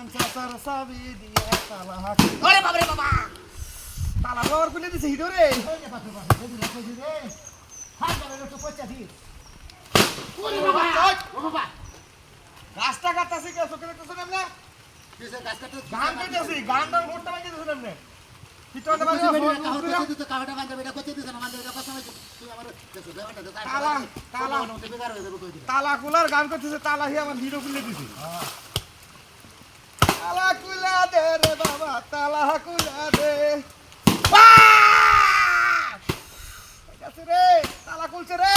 রহমান চাচার চাবি দিয়ে তালা হাঁকি ওরে বাবা তালা দিছে গাছটা কাটতাছি চোখে দেখতেছেন গানটার দিয়েছেন তালা, হয়ে গান করতেছে তালা হি আমার হিরো খুলে দিছি তালা কুলা দে রে বাবা তালা কুলা দে। রে তালা খুলছে রে।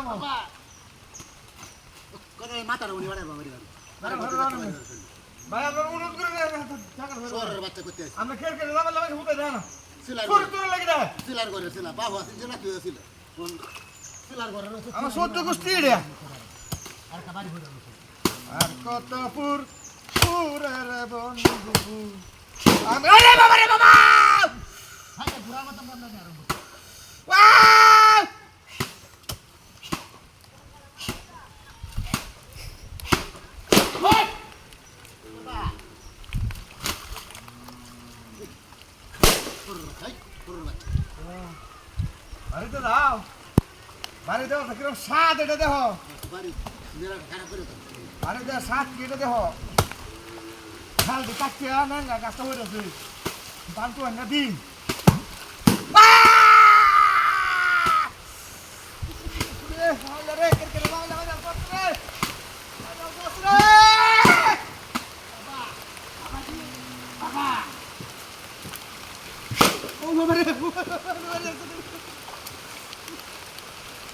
আমার। মাথার উনি দাঁড়া। ভাই আপনার অনুরোধ করে। আমরা খেল খেলে লাগাই লাগাই হুকাই দেয় না। সিলার করে, সিলার করে, সিলার। বাবু আছে, সিলার, তুইও আমার সহ্য করে। গোষ্ঠী রে আর কত পুর। বাড়িতে দাও বাড়ি দাও তো কীরকম স্বাদ এটা দেখো বাড়ি তো। দেওয়া স্বাদ কি এটা দেখো ঝাল দি কাটতে নাঙ্গা গাছটা হয়ে গেছে দাম তো না দিন রে কেরকেরে লাও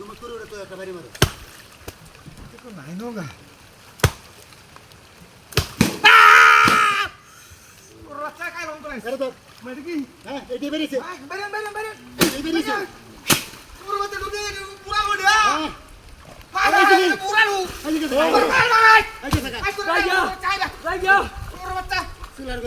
তুমি করে উড়ে তো একটা বাড়ি মারো। নাই নোগা রাস্তা কাই রং করে আরে তো, মানে কি হ্যাঁ, এইটাই বেরিয়েছে। বেরেন বেরেন বেরেন এই বেরিয়েছে। পুরো মতে ঢুকে পুরা ওড়ে হ্যাঁ, হাই পুরা লু এদিকে ভাই থাকা। ভাই ভাই এদিকে থাকা। আই করে চাই না Raja, পুরো বাচ্চা সিলার